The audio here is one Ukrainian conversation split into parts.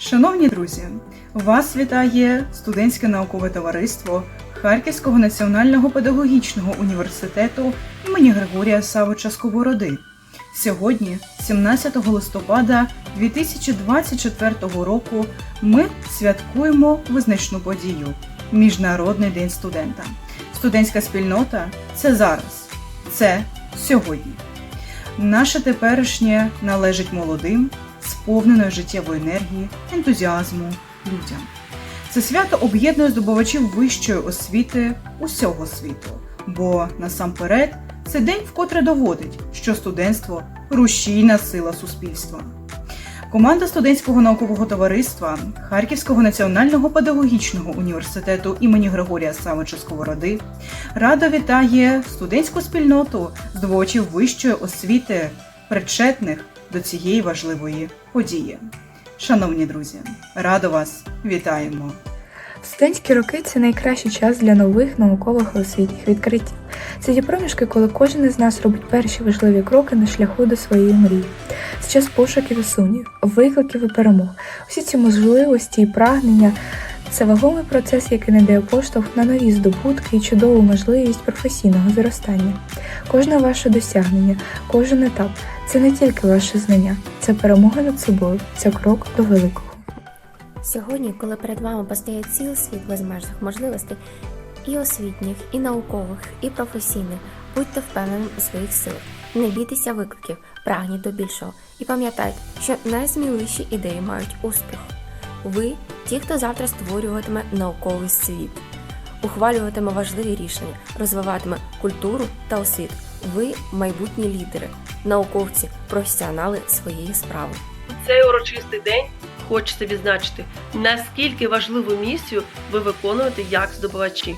Шановні друзі, вас вітає студентське наукове товариство Харківського національного педагогічного університету імені Григорія Савича Сковороди. Сьогодні, 17 листопада 2024 року, ми святкуємо визначну подію Міжнародний день студента. Студентська спільнота це зараз, це сьогодні. Наше теперішнє належить молодим, сповненою життєвої енергії, ентузіазму людям. Це свято об'єднує здобувачів вищої освіти усього світу, бо насамперед це день вкотре доводить, що студентство рушійна сила суспільства. Команда студентського наукового товариства Харківського національного педагогічного університету імені Григорія Савича Сковороди радо вітає студентську спільноту здобувачів вищої освіти, причетних до цієї важливої події. Шановні друзі, радо вас вітаємо! Студентські роки це найкращий час для нових наукових освітніх відкриттів. Це ті проміжки, коли кожен із нас робить перші важливі кроки на шляху до своєї мрії. Це час пошуків і сумнів, викликів і перемог. Усі ці можливості і прагнення це вагомий процес, який надає поштовх на нові здобутки і чудову можливість професійного зростання. Кожне ваше досягнення, кожен етап це не тільки ваше знання, це перемога над собою, це крок до великого. Сьогодні, коли перед вами постає цілий світ безмежних можливостей і освітніх, і наукових, і професійних, будьте впевнені у своїх силах. Не бійтеся викликів, прагніть до більшого. І пам'ятайте, що найсміливіші ідеї мають успіх. Ви ті, хто завтра створюватиме науковий світ, ухвалюватиме важливі рішення, розвиватиме культуру та освіту. Ви майбутні лідери, науковці, професіонали своєї справи. цей урочистий день хочеться відзначити, наскільки важливу місію ви виконуєте як здобувачі.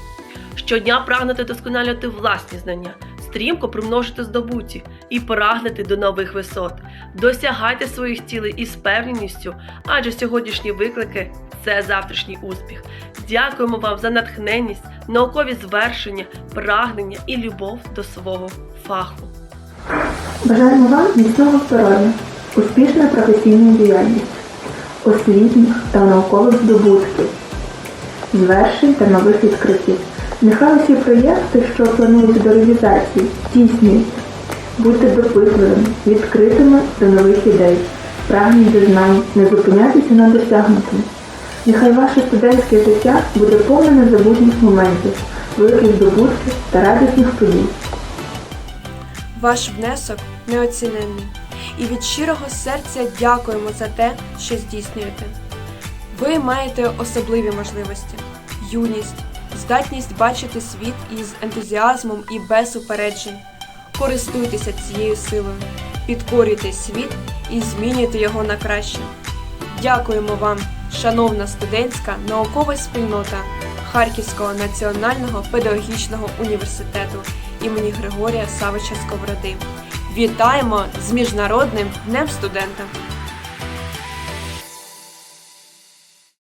Щодня прагнете досконалювати власні знання, стрімко примножити здобуті і прагнете до нових висот. Досягайте своїх цілей із впевненістю, адже сьогоднішні виклики це завтрашній успіх. Дякуємо вам за натхненність, наукові звершення, прагнення і любов до свого фаху. Бажаємо вам міцного здоров'я, успішної професійної діяльності, освітніх та наукових здобутків, звершень та нових відкриттів. Нехай усі проєкти, що плануються до реалізації, здійснюються. Будьте допитливими, відкритими до нових ідей, прагніть до знань, не зупиняйтеся на досягнутому. Нехай ваше студентське життя буде повне незабутніх моментів, великих здобутків та радісних подій. Ваш внесок неоціненний. І від щирого серця дякуємо за те, що здійснюєте. Ви маєте особливі можливості, юність, здатність бачити світ із ентузіазмом і без упереджень. Користуйтеся цією силою, підкорюйте світ і змінюйте його на краще. Дякуємо вам, шановна студентська наукова спільнота Харківського національного педагогічного університету імені Григорія Савича Сковороди. Вітаємо з Міжнародним днем студента!